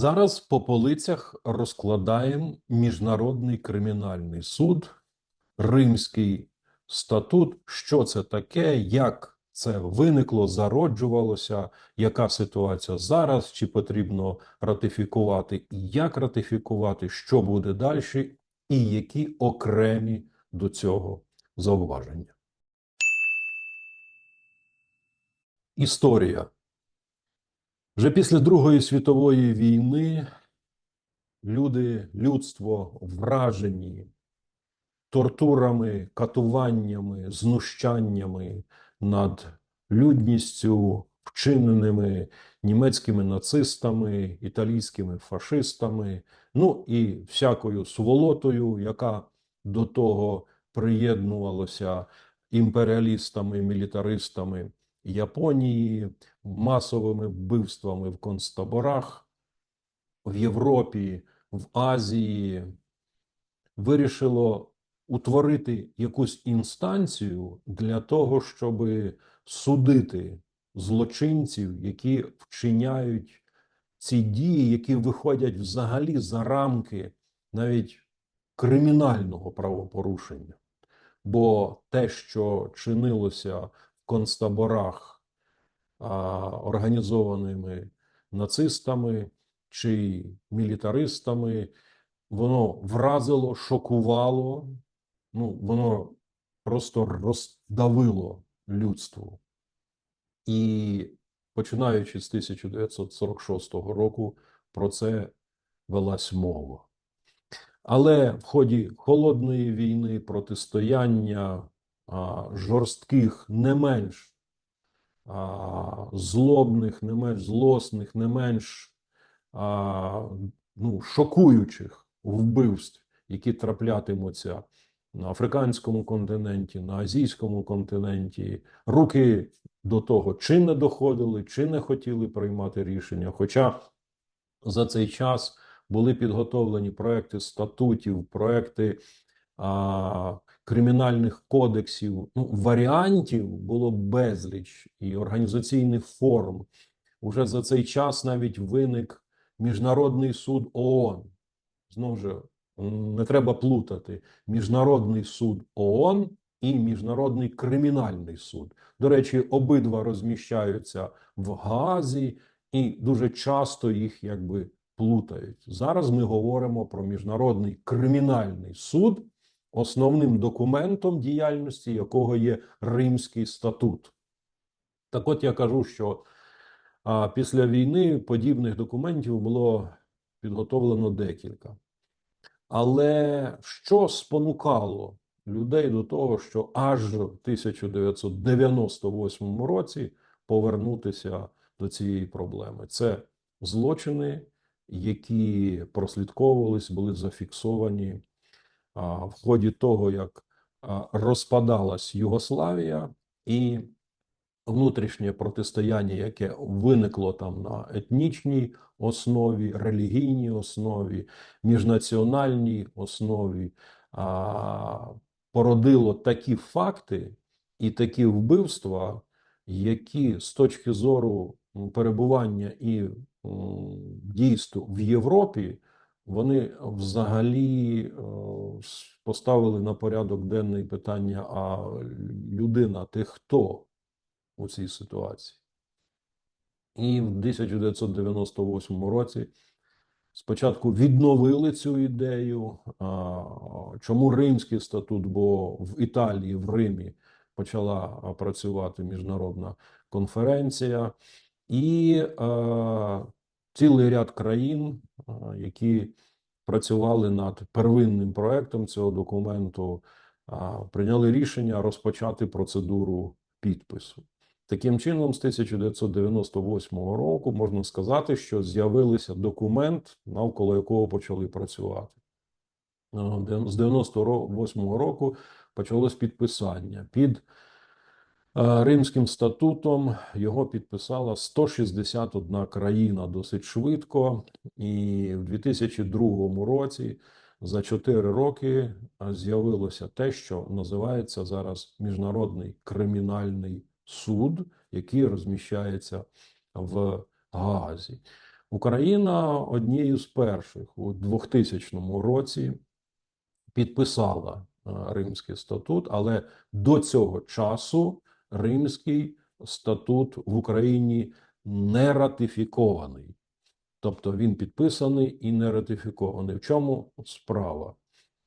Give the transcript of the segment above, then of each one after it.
Зараз по полицях розкладаємо Міжнародний кримінальний суд, Римський статут. Що це таке, як це виникло, зароджувалося, яка ситуація зараз, чи потрібно ратифікувати, і як ратифікувати, що буде далі, і які окремі до цього зауваження. Історія. Вже після Другої світової війни люди, людство вражені тортурами, катуваннями, знущаннями над людністю, вчиненими німецькими нацистами, італійськими фашистами, ну і всякою сволотою, яка до того приєднувалася імперіалістами, мілітаристами Японії, масовими вбивствами в концтаборах в Європі, в Азії, вирішило утворити якусь інстанцію для того, щоб судити злочинців, які вчиняють ці дії, які виходять взагалі за рамки навіть кримінального правопорушення. Бо те, що чинилося в концтаборах організованими нацистами чи мілітаристами, воно вразило, шокувало, ну, воно просто роздавило людство. І починаючи з 1946 року, про це велась мова. Але в ході холодної війни, протистояння жорстких, не менш злобних, не менш злосних, не менш а, ну, шокуючих вбивств, які траплятимуться на африканському континенті, на азійському континенті, руки до того чи не доходили, чи не хотіли приймати рішення. Хоча за цей час були підготовлені проекти статутів, проекти а, кримінальних кодексів, ну, варіантів було безліч і організаційних форм. Уже за цей час навіть виник Міжнародний суд ООН. Знову ж не треба плутати Міжнародний суд ООН і Міжнародний кримінальний суд. До речі, обидва розміщаються в Гаазі і дуже часто їх якби плутають. Зараз ми говоримо про Міжнародний кримінальний суд, основним документом діяльності якого є Римський статут. Так от я кажу, що а, після війни подібних документів було підготовлено декілька. Але що спонукало людей до того, що аж в 1998 році повернутися до цієї проблеми? Це злочини, які прослідковувались, були зафіксовані в ході того, як розпадалась Югославія і внутрішнє протистояння, яке виникло там на етнічній основі, релігійній основі, міжнаціональній основі, породило такі факти і такі вбивства, які з точки зору перебування і дійств в Європі. Вони взагалі е, поставили на порядок денний питання: а людина, ти хто? у цій ситуації. І в 1998 році спочатку відновили цю ідею. Чому Римський статут? Бо в Італії, в Римі почала працювати міжнародна конференція, і цілий ряд країн, які працювали над первинним проектом цього документу, прийняли рішення розпочати процедуру підпису. Таким чином, з 1998 року можна сказати, що з'явився документ, навколо якого почали працювати. З 98 року почалось підписання. Під Римським статутом його підписала 161 країна досить швидко, і в 2002 році за 4 роки е, з'явилося те, що називається зараз Міжнародний кримінальний суд, який розміщається в Гаазі. Україна однією з перших у 2000 році підписала е, Римський статут, але до цього часу Римський статут в Україні не ратифікований. Тобто він підписаний і не ратифікований. В чому справа?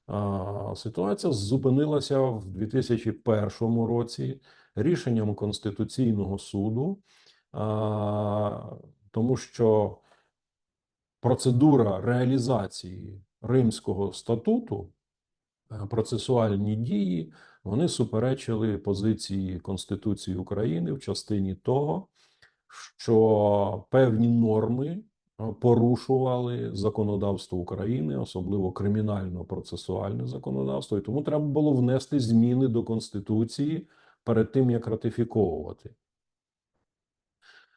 А, Ситуація зупинилася в 2001 році рішенням Конституційного суду, а, тому що процедура реалізації Римського статуту, процесуальні дії, вони суперечили позиції Конституції України в частині того, що певні норми е, порушували законодавство України, особливо кримінально-процесуальне законодавство, і тому треба було внести зміни до Конституції перед тим, як ратифіковувати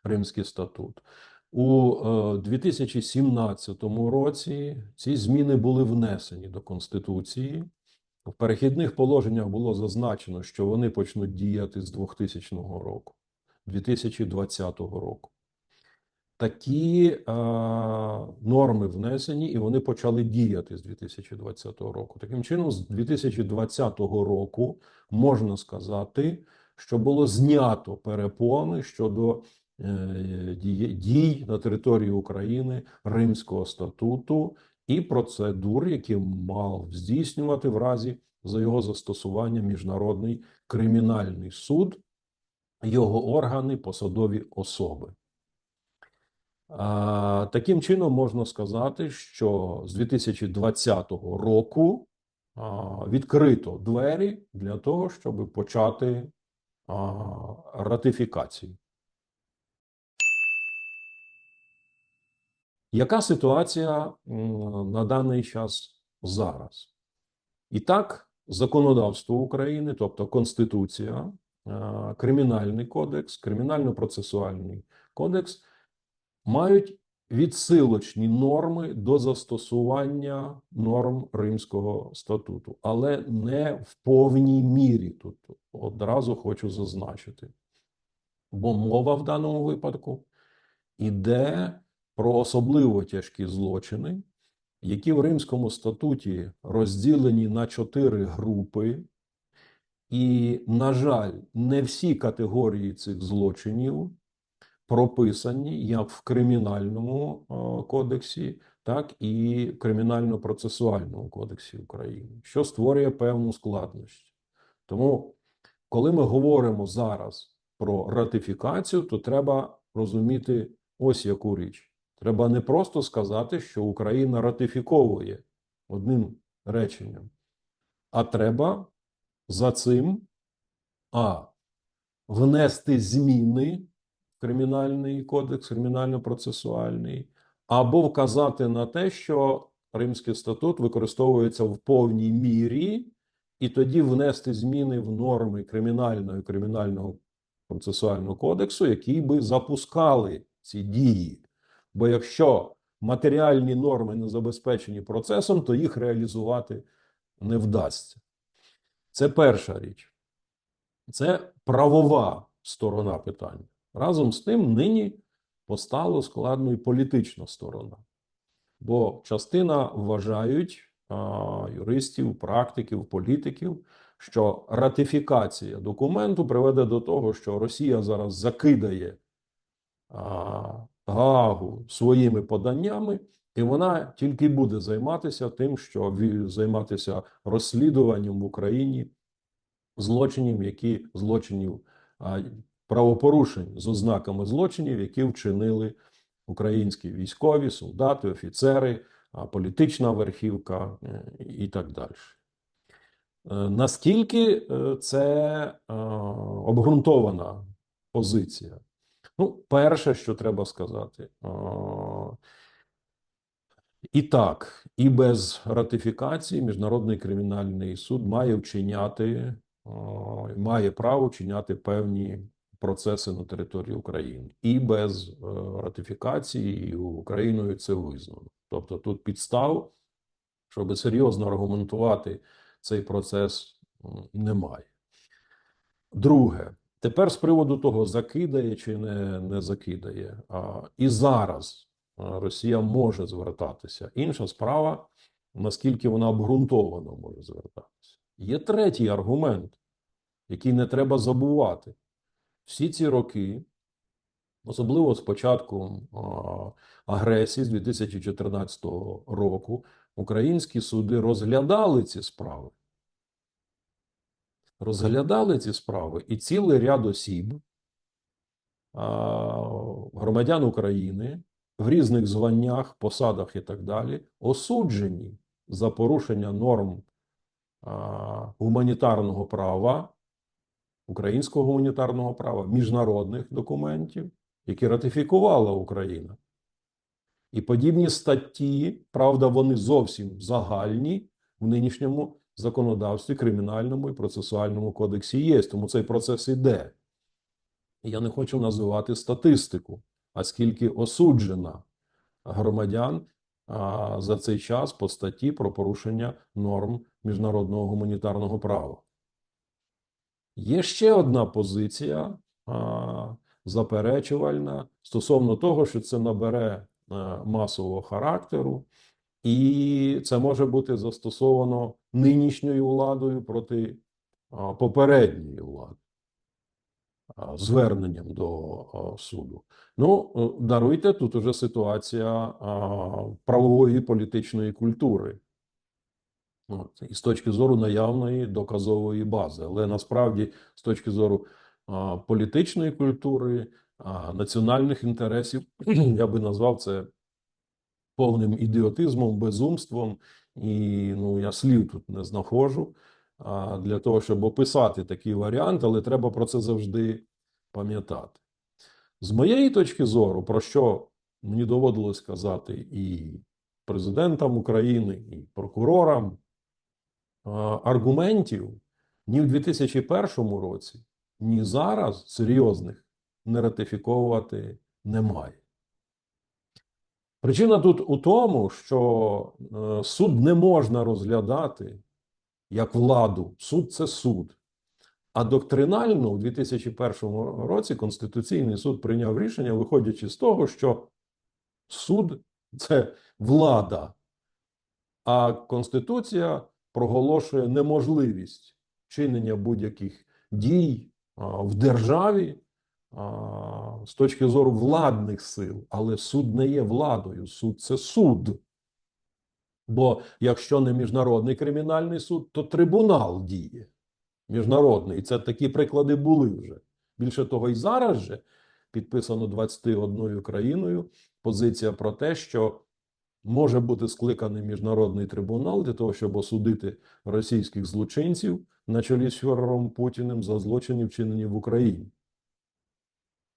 Римський статут. У е, 2017 році ці зміни були внесені до Конституції. В перехідних положеннях було зазначено, що вони почнуть діяти з 2000 року, 2020 року. Такі е, норми внесені, і вони почали діяти з 2020 року. Таким чином, з 2020 року можна сказати, що було знято перепони щодо е, дій, на території України Римського статуту і процедур, які мав здійснювати в разі за його застосування Міжнародний кримінальний суд, його органи, посадові особи. А, Таким чином можна сказати, що з 2020 року а, відкрито двері для того, щоб почати а, ратифікацію. Яка ситуація на даний час зараз? І так, законодавство України, тобто Конституція, е, Кримінальний кодекс, Кримінально-процесуальний кодекс, мають відсилочні норми до застосування норм Римського статуту, але не в повній мірі. Тут одразу хочу зазначити. Бо мова в даному випадку йде про особливо тяжкі злочини, які в Римському статуті розділені на чотири групи, і, на жаль, не всі категорії цих злочинів прописані як в Кримінальному кодексі, так і Кримінально-процесуальному кодексі України, що створює певну складність. Тому, коли ми говоримо зараз про ратифікацію, то треба розуміти ось яку річ. Треба не просто сказати, що Україна ратифіковує одним реченням, а треба за цим а внести зміни в Кримінальний кодекс, кримінально-процесуальний, або вказати на те, що Римський статут використовується в повній мірі, і тоді внести зміни в норми кримінального і кримінального процесуального кодексу, які би запускали ці дії. Бо якщо матеріальні норми не забезпечені процесом, то їх реалізувати не вдасться. Це перша річ. Це правова сторона питання. Разом з тим, нині постало складно і політична сторона. Бо частина вважають а, юристів, практиків, політиків, що ратифікація документу приведе до того, що Росія зараз закидає а, Гаагу своїми поданнями, і вона тільки буде займатися тим, що займатися розслідуванням в Україні злочинів, які злочинів правопорушень з ознаками злочинів, які вчинили українські військові, солдати, офіцери, політична верхівка е, і так далі. Е, наскільки е, це обґрунтована позиція? Ну, перше, що треба сказати, і так, і без ратифікації Міжнародний кримінальний суд має вчиняти, має право вчиняти певні процеси на території України, і без е, ратифікації Україною це визнано. Тобто тут підстав, щоб серйозно аргументувати цей процес, немає. Друге. Тепер з приводу того, закидає чи не не закидає. А, І зараз Росія може звертатися. Інша справа, наскільки вона обґрунтовано може звертатися. Є третій аргумент, який не треба забувати. Всі ці роки, особливо з початку агресії з 2014 року, українські суди розглядали ці справи. Розглядали ці справи, і цілий ряд осіб, громадян України в різних званнях, посадах і так далі, осуджені за порушення норм гуманітарного права, українського гуманітарного права, міжнародних документів, які ратифікувала Україна. І подібні статті, правда, вони зовсім загальні в нинішньому законодавстві, кримінальному і процесуальному кодексі є, тому цей процес іде. Я не хочу називати статистику, а скільки осуджена громадян а, за цей час по статті про порушення норм міжнародного гуманітарного права. Є ще одна позиція а, заперечувальна стосовно того, що це набере а, масового характеру, і це може бути застосовано нинішньою владою проти попередньої влади зверненням до суду. Ну, е, даруйте, тут уже ситуація правової політичної культури. От, і з точки зору наявної доказової бази. Але насправді, з точки зору політичної культури, національних інтересів, я би назвав це повним ідіотизмом, безумством, і ну, я слів тут не знаходжу для того, щоб описати такий варіант, але треба про це завжди пам'ятати. З моєї точки зору, про що мені доводилось казати і президентам України, і прокурорам, аргументів ні в 2001 році, ні зараз серйозних не ратифіковувати немає. Причина тут у тому, що е, суд не можна розглядати як владу. Суд це суд. А доктринально у 2001 році Конституційний суд прийняв рішення, виходячи з того, що суд це влада, а Конституція проголошує неможливість чинення будь-яких дій в державі з точки зору владних сил. Але суд не є владою, суд це суд. Бо якщо не міжнародний кримінальний суд, то трибунал діє міжнародний. І це такі приклади були вже. Більше того, і зараз же підписано 21 країною позиція про те, що може бути скликаний міжнародний трибунал для того, щоб осудити російських злочинців на чолі з фюрером Путіним за злочини, вчинені в Україні.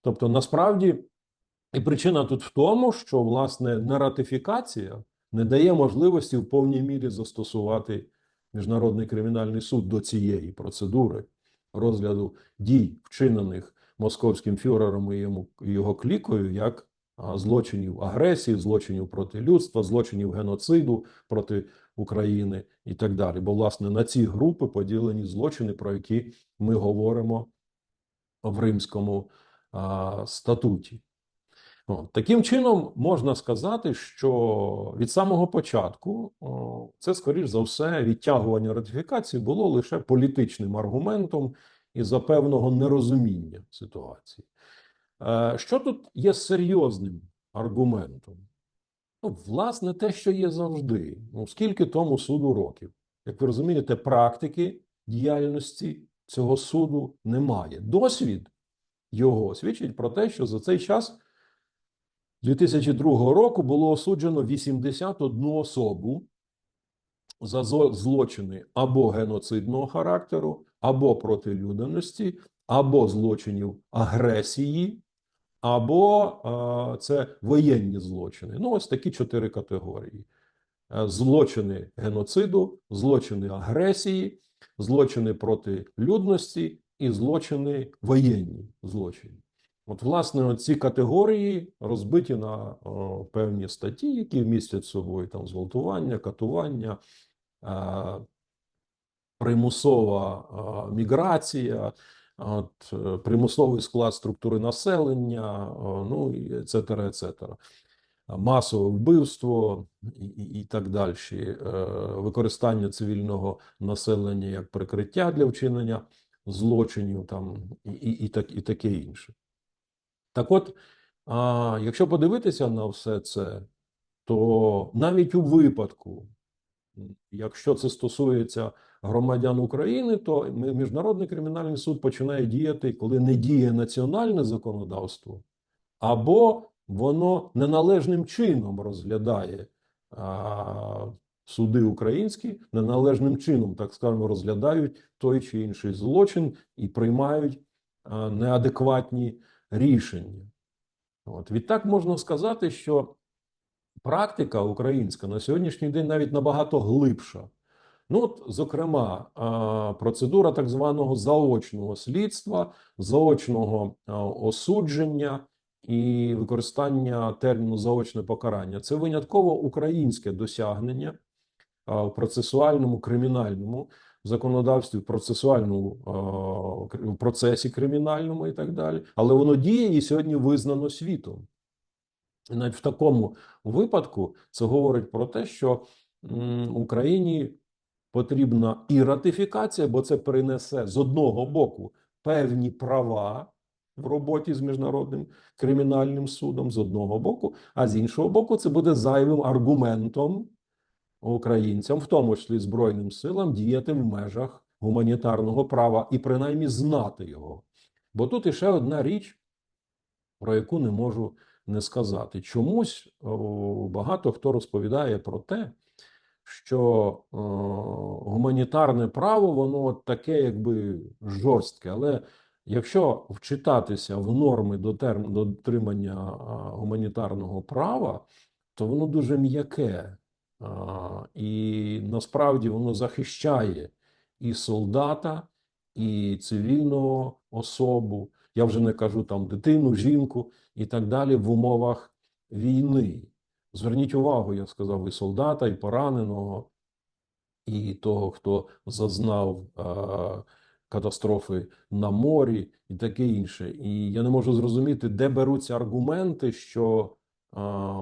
Тобто, насправді, і причина тут в тому, що власне нератифікація не дає можливості в повній мірі застосувати Міжнародний кримінальний суд до цієї процедури розгляду дій, вчинених московським фюрером і йому, його клікою, як злочинів агресії, злочинів проти людства, злочинів геноциду проти України і так далі. Бо, власне, на ці групи поділені злочини, про які ми говоримо в Римському статуті. Таким чином, можна сказати, що від самого початку це, скоріш за все, відтягування ратифікації було лише політичним аргументом і за певного нерозуміння ситуації. Е, Що тут є серйозним аргументом? Ну, власне, те, що є завжди. Ну, скільки тому суду років? Як ви розумієте, практики діяльності цього суду немає. Досвід його свідчить про те, що за цей час. 2002 року було осуджено 81 особу за злочини або геноцидного характеру, або проти або злочинів агресії, або е, це воєнні злочини. Ну, ось такі чотири категорії: злочини геноциду, злочини агресії, злочини проти людності і злочини воєнні злочини. От, власне, ці категорії розбиті на о, певні статті, які містять собою там зґвалтування, катування, е, примусова е, міграція, от, примусовий склад структури населення, о, ну і ецетера, ецетера. масове вбивство і, і, і так далі, е, використання цивільного населення як прикриття для вчинення злочинів там, і, і, і, так, і таке інше. Так от, а, якщо подивитися на все це, то навіть у випадку, якщо це стосується громадян України, то Міжнародний кримінальний суд починає діяти, коли не діє національне законодавство, або воно неналежним чином розглядає суди українські, неналежним чином, так скажемо, розглядають той чи інший злочин і приймають неадекватні рішення. От відтак можна сказати, що практика українська на сьогоднішній день навіть набагато глибша. Ну, от, зокрема, процедура так званого заочного слідства, заочного осудження і використання терміну заочне покарання це винятково українське досягнення в процесуальному кримінальному законодавстві, в процесуальному в процесі кримінальному і так далі. Але воно діє і сьогодні визнано світом. І навіть в такому випадку це говорить про те, що Україні потрібна і ратифікація, бо це принесе з одного боку певні права в роботі з міжнародним кримінальним судом, з одного боку, а з іншого боку, це буде зайвим аргументом українцям, в тому числі Збройним силам, діяти в межах гуманітарного права і принаймні знати його. Бо тут іще одна річ, про яку не можу не сказати. Чомусь багато хто розповідає про те, що гуманітарне право, воно таке, якби жорстке. Але якщо вчитатися в норми дотримання гуманітарного права, то воно дуже м'яке. І насправді воно захищає і солдата, і цивільного особу. Я вже не кажу там дитину, жінку і так далі в умовах війни. Зверніть увагу, я сказав, і солдата, і пораненого, і того, хто зазнав е, катастрофи на морі, і таке інше. І я не можу зрозуміти, де беруться аргументи, що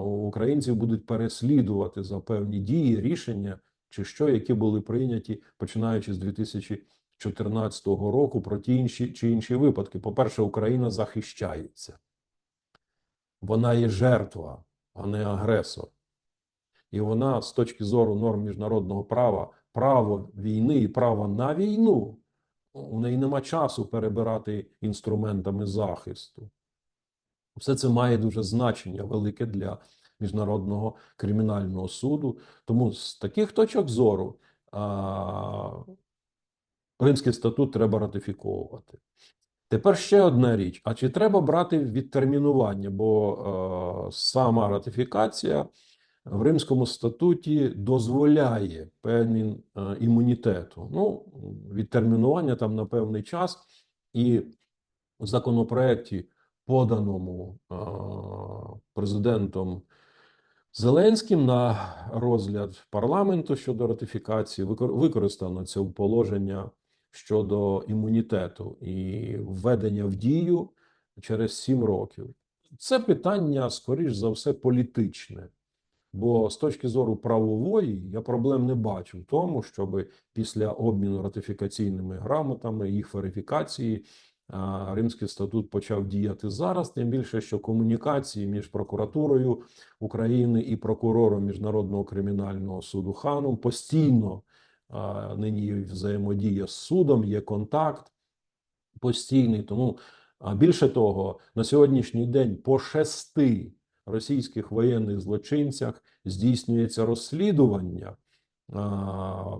українців будуть переслідувати за певні дії, рішення, чи що, які були прийняті починаючи з 2014 року про ті інші чи інші випадки. По-перше, Україна захищається. Вона є жертва, а не агресор. І вона з точки зору норм міжнародного права, право війни і право на війну, у неї нема часу перебирати інструментами захисту. Все це має дуже значення велике для міжнародного кримінального суду. Тому з таких точок зору а, Римський статут треба ратифіковувати. Тепер ще одна річ: а чи треба брати відтермінування? Бо е, сама ратифікація в Римському статуті дозволяє певний е, імунітету. Ну, відтермінування там на певний час, і в законопроекті, поданому президентом Зеленським на розгляд парламенту щодо ратифікації, використано це положення щодо імунітету і введення в дію через сім років. Це питання, скоріш за все, політичне. Бо з точки зору правової я проблем не бачу в тому, щоб після обміну ратифікаційними грамотами, їх верифікації, Римський статут почав діяти зараз. Тим більше, що комунікації між прокуратурою України і прокурором Міжнародного кримінального суду Ханом постійно нині взаємодія з судом, є контакт постійний. Тому більше того, на сьогоднішній день по шести російських воєнних злочинцях здійснюється розслідування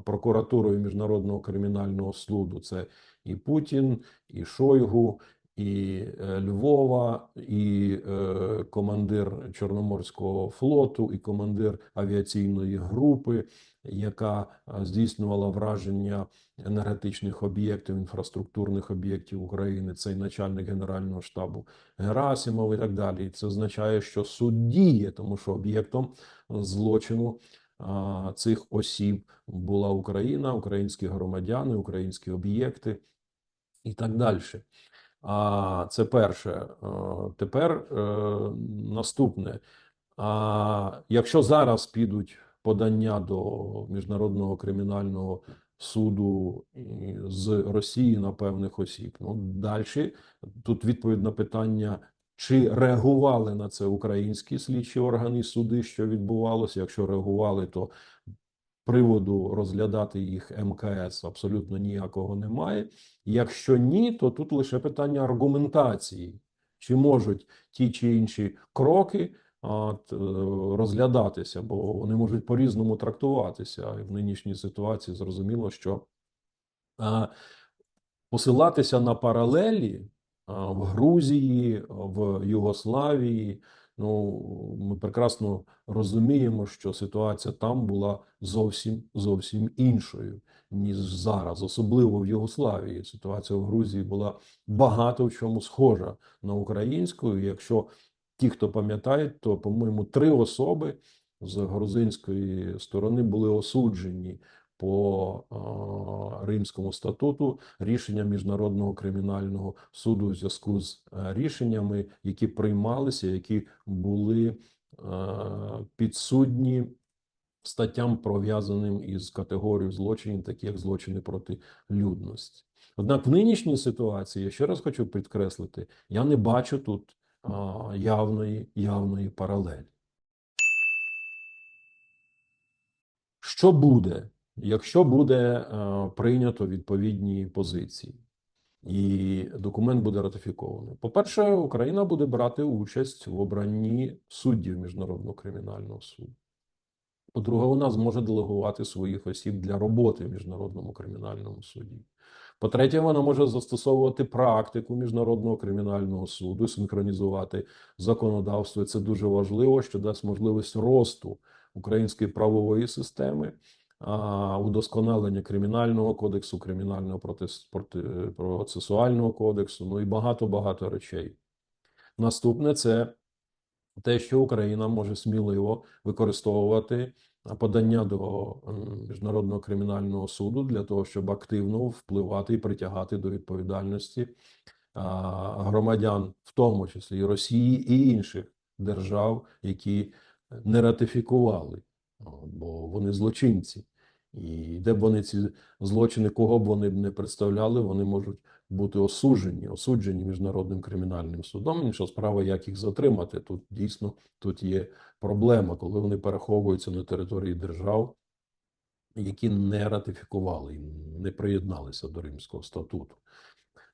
прокуратурою Міжнародного кримінального суду. Це і Путін, і Шойгу, і е, Львова, і е, командир Чорноморського флоту, і командир авіаційної групи, яка здійснювала враження енергетичних об'єктів, інфраструктурних об'єктів України. Це і начальник Генерального штабу Герасимов і так далі. І це означає, що суд діє, тому що об'єктом злочину цих осіб була Україна, українські громадяни, українські об'єкти і так далі. А це перше. Е, Тепер е, наступне. А якщо зараз підуть подання до Міжнародного кримінального суду з Росії на певних осіб, ну далі тут відповідь на питання, чи реагували на це українські слідчі органи суди, що відбувалося. Якщо реагували, то приводу розглядати їх МКС абсолютно ніякого немає. Якщо ні, то тут лише питання аргументації, чи можуть ті чи інші кроки е, розглядатися, бо вони можуть по-різному трактуватися. І в нинішній ситуації зрозуміло, що посилатися на паралелі в Грузії, в Югославії. Ну, ми прекрасно розуміємо, що ситуація там була зовсім зовсім іншою ніж зараз, особливо в Югославії. Ситуація в Грузії була багато в чому схожа на українську. Якщо ті, хто пам'ятають, то по-моєму три особи з грузинської сторони були осуджені по Римському статуту рішення міжнародного кримінального суду у зв'язку з рішеннями, які приймалися, які були підсудні статтям, пов'язаним із категорією злочинів, такі як злочини проти людності. Однак в нинішній ситуації, я ще раз хочу підкреслити, я не бачу тут явної, явної паралелі. Що буде, якщо буде е, прийнято відповідні позиції, і документ буде ратифікований? По-перше, Україна буде брати участь в обранні суддів Міжнародного кримінального суду. По-друге, вона зможе делегувати своїх осіб для роботи в Міжнародному кримінальному суді. По-третє, вона може застосовувати практику Міжнародного кримінального суду, синхронізувати законодавство. Це дуже важливо, що дасть можливість росту української правової системи, удосконалення кримінального кодексу, кримінального процесуального кодексу, ну і багато багато речей. Наступне це те, що Україна може сміливо використовувати подання до міжнародного кримінального суду для того, щоб активно впливати і притягати до відповідальності громадян, в тому числі і Росії і інших держав, які не ратифікували, бо вони злочинці. І де б вони ці злочини, кого б вони не представляли, вони можуть бути осуджені, осуджені міжнародним кримінальним судом. Інша справа, як їх затримати. Тут дійсно тут є проблема, коли вони переховуються на території держав, які не ратифікували не приєдналися до Римського статуту.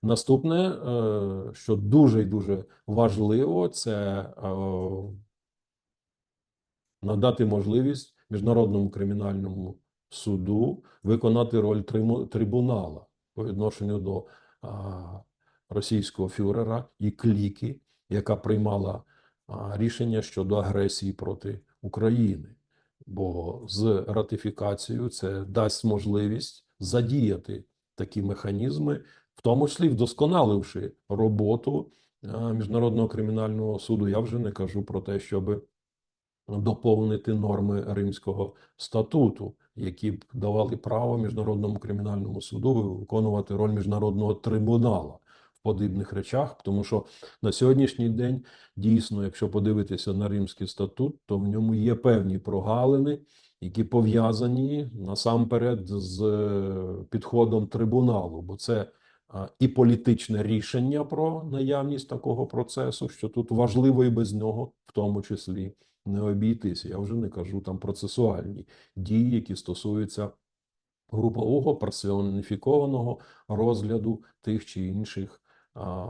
Наступне, е, що дуже і дуже важливо, це е, надати можливість міжнародному кримінальному суду виконати роль трибунала по відношенню до російського фюрера і кліки, яка приймала рішення щодо агресії проти України. Бо з ратифікацією це дасть можливість задіяти такі механізми, в тому числі вдосконаливши роботу міжнародного кримінального суду. Я вже не кажу про те, щоби доповнити норми Римського статуту, які б давали право міжнародному кримінальному суду виконувати роль міжнародного трибунала в подібних речах, тому що на сьогоднішній день дійсно, якщо подивитися на Римський статут, то в ньому є певні прогалини, які пов'язані насамперед з е, підходом трибуналу, бо це і політичне рішення про наявність такого процесу, що тут важливо і без нього, в тому числі не обійтися. Я вже не кажу там процесуальні дії, які стосуються групового персоніфікованого розгляду тих чи інших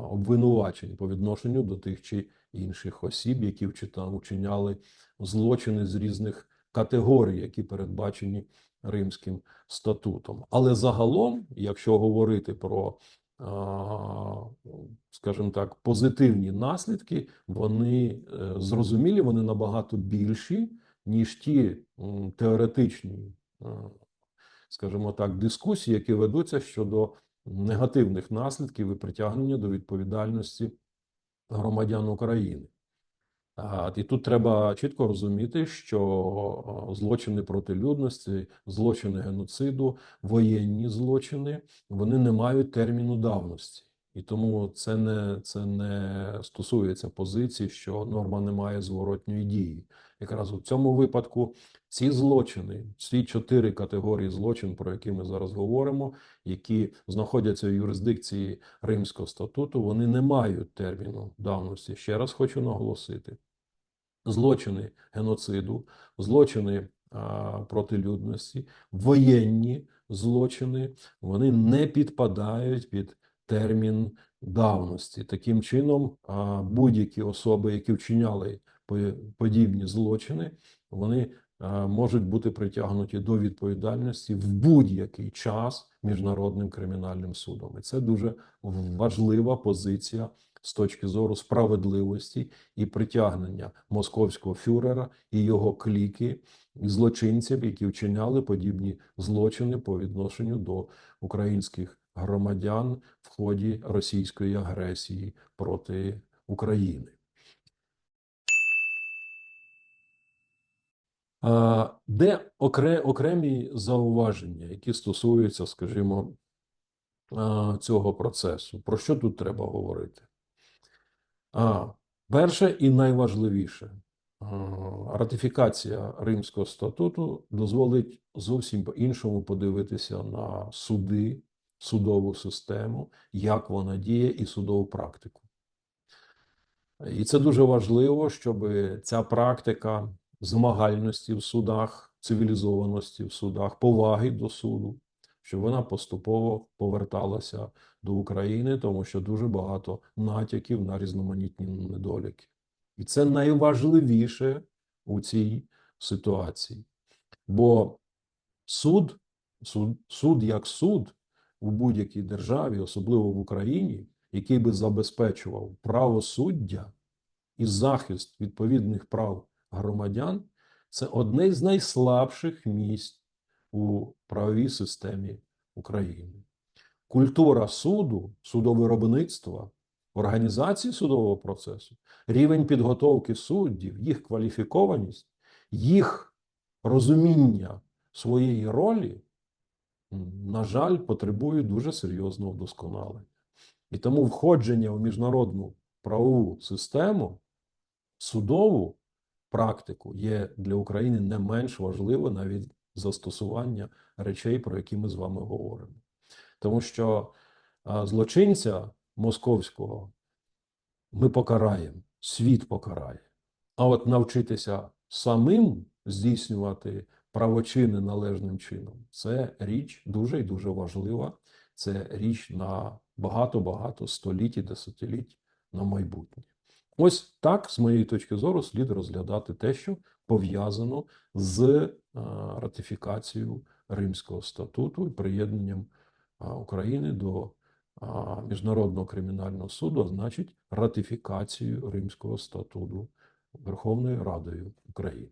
обвинувачень по відношенню до тих чи інших осіб, які вчиняли злочини з різних категорій, які передбачені Римським статутом. Але загалом, якщо говорити про скажімо так, позитивні наслідки, вони е, зрозумілі, вони набагато більші, ніж ті теоретичні, е, скажімо так, дискусії, які ведуться щодо негативних наслідків і притягнення до відповідальності громадян України. І тут треба чітко розуміти, що злочини проти людності, злочини геноциду, воєнні злочини, вони не мають терміну давності. І тому це не, це не стосується позиції, що норма не має зворотньої дії. Якраз у цьому випадку ці злочини, ці чотири категорії злочин, про які ми зараз говоримо, які знаходяться в юрисдикції Римського статуту, вони не мають терміну давності. Ще раз хочу наголосити: злочини геноциду, злочини а, проти людності, воєнні злочини, вони не підпадають під термін давності. Таким чином, будь-які особи, які вчиняли подібні злочини, вони можуть бути притягнуті до відповідальності в будь-який час міжнародним кримінальним судом. І це дуже важлива позиція з точки зору справедливості і притягнення московського фюрера і його кліки злочинців, які вчиняли подібні злочини по відношенню до українських громадян в ході російської агресії проти України. Де окремі зауваження, які стосуються, скажімо, цього процесу? Про що тут треба говорити? Перше і найважливіше, ратифікація Римського статуту дозволить зовсім по-іншому подивитися на суди, судову систему, як вона діє, і судову практику. І це дуже важливо, щоб ця практика змагальності в судах, цивілізованості в судах, поваги до суду, щоб вона поступово поверталася до України, тому що дуже багато натяків на різноманітні недоліки. І це найважливіше у цій ситуації. Бо суд, суд, суд як суд у будь-якій державі, особливо в Україні, який би забезпечував правосуддя і захист відповідних прав громадян, це одне з найслабших місць у правовій системі України. Культура суду, судовиробництва, організації судового процесу, рівень підготовки суддів, їх кваліфікованість, їх розуміння своєї ролі, на жаль, потребує дуже серйозного вдосконалення. І тому входження в міжнародну правову систему, судову практику є для України не менш важливо навіть застосування речей, про які ми з вами говоримо. Тому що злочинця московського ми покараємо, світ покарає. А от навчитися самим здійснювати правочини належним чином це річ дуже і дуже важлива. Це річ на багато-багато століть і десятиліть на майбутнє. Ось так, з моєї точки зору, слід розглядати те, що пов'язано з е, ратифікацією Римського статуту і приєднанням е, України до е, Міжнародного кримінального суду, а значить ратифікацією Римського статуту Верховною Радою України.